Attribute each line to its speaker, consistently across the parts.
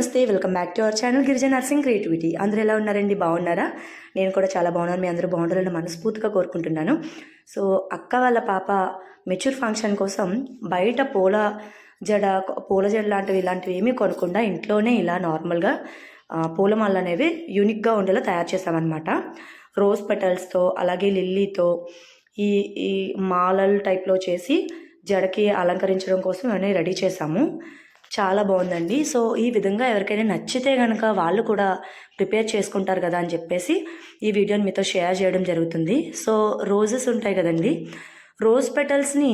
Speaker 1: నమస్తే welcome back to our channel గిరిజన nursing creativity. అందరూ ఎలా ఉన్నారండి? బాగున్నారా? నేను కూడా చాలా బాగున్నాను. మీ అందరూ బాగుండాలని మనస్ఫూర్తిగా కోరుకుంటున్నాను. సో అక్క వాళ్ళ పాప మెచ్యూర్ ఫంక్షన్ కోసం బయట పూల జడ పూల జడ లాంటివి ఇలాంటివి ఏమీ కొనకుండా ఇంట్లోనే ఇలా నార్మల్గా ఆ, పూలమాలలు అనేవి యూనిక్గా ఉండేలా తయారు చేసామన్నమాట రోజ్ పెటల్స్తో అలాగే లిల్లీతో ఈ ఈ మాలలు టైప్లో చేసి జడకి అలంకరించడం కోసం ఇవన్నీ రెడీ చేసాము. చాలా బాగుందండి. సో ఈ విధంగా ఎవరికైనా నచ్చితే కనుక వాళ్ళు కూడా ప్రిపేర్ చేసుకుంటారు కదా అని చెప్పేసి ఈ వీడియోని మీతో షేర్ చేయడం జరుగుతుంది. సో రోజెస్ ఉంటాయి కదండి. రోజ్ పెటల్స్ని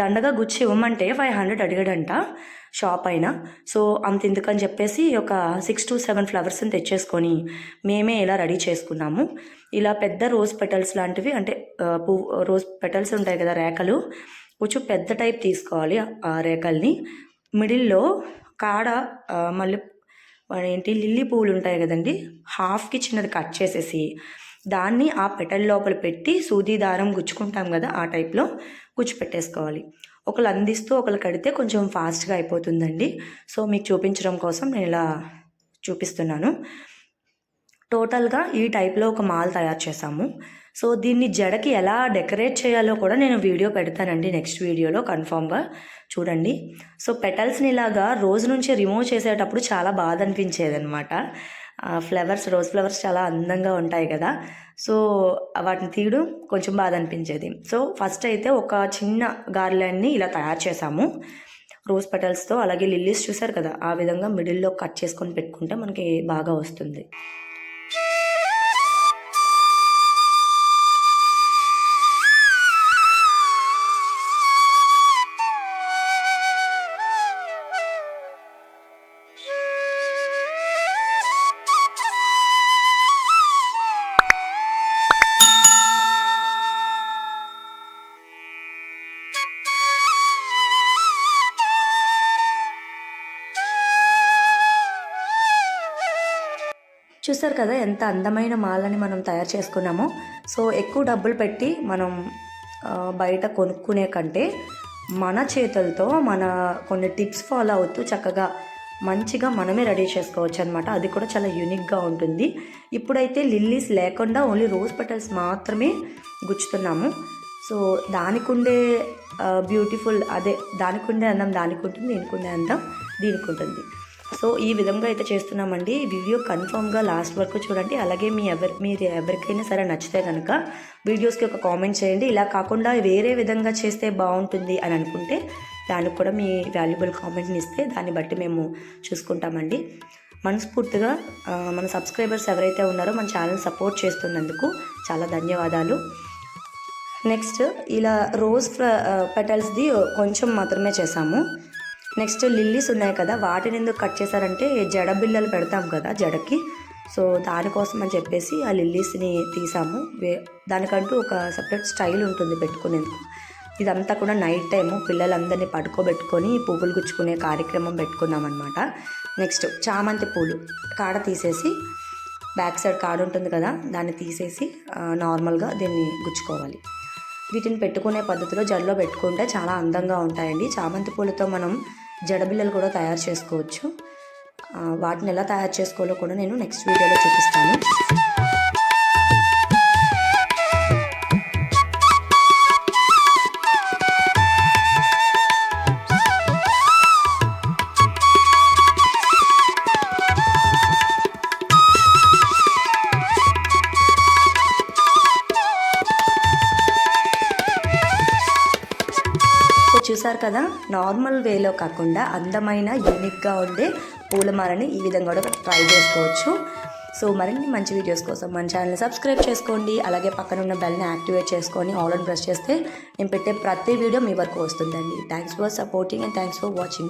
Speaker 1: దండగా గుచ్చి ఇవ్వమంటే ఫైవ్ హండ్రెడ్ అడిగాడంట షాప్ అయినా. సో అంత ఎందుకని చెప్పేసి ఒక సిక్స్ టు సెవెన్ ఫ్లవర్స్ని తెచ్చేసుకొని మేమే ఇలా రెడీ చేసుకున్నాము. ఇలా పెద్ద రోజ్ పెటల్స్ లాంటివి అంటే పువ్వు రోజ్ పెటల్స్ ఉంటాయి కదా రేఖలు కొంచెం పెద్ద టైప్ తీసుకోవాలి ఆ రేఖల్ని. మిడిల్లో కాడ మళ్ళీ ఏంటి లిల్లీ పువ్వులు ఉంటాయి కదండి హాఫ్కి చిన్నది కట్ చేసేసి దాన్ని ఆ పెటల్ లోపల పెట్టి సూది దారం గుచ్చుకుంటాం కదా ఆ టైప్లో గుచ్చి పెట్టేసుకోవాలి ఒకళ్ళు అందిస్తూ ఒకళ్ళు కడితే కొంచెం ఫాస్ట్గా అయిపోతుందండి. సో మీకు చూపించడం కోసం నేను ఇలా చూపిస్తున్నాను. టోటల్గా ఈ టైప్లో ఒక మాల్ తయారు చేసాము సో దీన్ని జడకి ఎలా డెకరేట్ చేయాలో కూడా నేను వీడియో పెడతానండి నెక్స్ట్ వీడియోలో కన్ఫామ్గా. చూడండి. సో పెటల్స్ని ఇలాగా రోజు నుంచి రిమూవ్ చేసేటప్పుడు చాలా బాధ అనిపించేది అనమాట ఫ్లవర్స్ రోజ్ ఫ్లవర్స్ చాలా అందంగా ఉంటాయి కదా. సో వాటిని తీయడం కొంచెం బాధ అనిపించేది. సో ఫస్ట్ అయితే ఒక చిన్న గార్లెండ్ని ఇలా తయారు చేసాము రోజ్ పెటల్స్తో అలాగే లిల్లీస్ చూసారు కదా ఆ విధంగా మిడిల్లో కట్ చేసుకొని పెట్టుకుంటే మనకి బాగా వస్తుంది. చూసారు కదా ఎంత అందమైన మాలని మనం తయారు చేసుకున్నామో? సో ఎక్కువ డబ్బులు పెట్టి మనం బయట కొనుక్కునే కంటే మన చేతులతో మన కొన్ని టిప్స్ ఫాలో అవుతూ చక్కగా మంచిగా మనమే రెడీ చేసుకోవచ్చు అనమాట అది కూడా చాలా యూనిక్గా ఉంటుంది. ఇప్పుడైతే లిల్లీస్ లేకుండా ఓన్లీ రోజ్ పెటల్స్ మాత్రమే గుచ్చుతున్నాము. సో దానికుండే బ్యూటిఫుల్ అదే దానికుండే అందం దానికి ఉంటుంది దీనికి ఉండే అందం దీనికి ఉంటుంది సో ఈ విధంగా అయితే చేస్తున్నామండి. వీడియో కన్ఫామ్గా లాస్ట్ వరకు చూడండి. అలాగే మీ ఎవరి మీరు ఎవరికైనా సరే నచ్చితే కనుక వీడియోస్కి ఒక కామెంట్ చేయండి. ఇలా కాకుండా వేరే విధంగా చేస్తే బాగుంటుంది అని అనుకుంటే దానికి కూడా మీ వాల్యుబుల్ కామెంట్ని ఇస్తే దాన్ని బట్టి మేము చూసుకుంటామండి. మనస్ఫూర్తిగా మన సబ్స్క్రైబర్స్ ఎవరైతే ఉన్నారో మన ఛానల్ సపోర్ట్ చేస్తున్నందుకు చాలా ధన్యవాదాలు. నెక్స్ట్ ఇలా రోజ్ పెటల్స్ది కొంచెం మాత్రమే చేసాము. నెక్స్ట్ లిల్లీస్ ఉన్నాయి కదా వాటిని ఎందుకు కట్ చేశారంటే జడ బిళ్ళలు పెడతాం కదా జడకి. సో దానికోసం అని చెప్పేసి ఆ లిల్లీస్ని తీసాము. దానికంటూ ఒక సపరేట్ స్టైల్ ఉంటుంది పెట్టుకునేందుకు. ఇదంతా కూడా నైట్ టైము పిల్లలందరినీ పడుకోబెట్టుకొని పువ్వులు గుచ్చుకునే కార్యక్రమం పెట్టుకున్నాం అనమాట నెక్స్ట్ చామంతి పూలు కాడ తీసేసి బ్యాక్ సైడ్ కాడ ఉంటుంది కదా దాన్ని తీసేసి నార్మల్గా దీన్ని గుచ్చుకోవాలి. వీటిని పెట్టుకునే పద్ధతిలో జడలో పెట్టుకుంటే చాలా అందంగా ఉంటాయండి. చామంతి పూలతో మనం జడబిల్లలు కూడా తయారు చేసుకోవచ్చు. వాటిని ఎలా తయారు చేసుకోవాలో కూడా నేను నెక్స్ట్ వీడియోలో చూపిస్తాను. చూసారు కదా? నార్మల్ వేలో కాకుండా అందమైన యూనిక్గా ఉండే పూలమాలని ఈ విధంగా కూడా ట్రై చేసుకోవచ్చు. సో మరిన్ని మంచి వీడియోస్ కోసం మన ఛానల్ని సబ్స్క్రైబ్ చేసుకోండి. అలాగే పక్కన ఉన్న బెల్ని యాక్టివేట్ చేసుకొని ఆల్ అండ్ ప్రెస్ చేస్తే నేను పెట్టే ప్రతి వీడియో మీ వరకు వస్తుందండి. Thanks for supporting and thanks for watching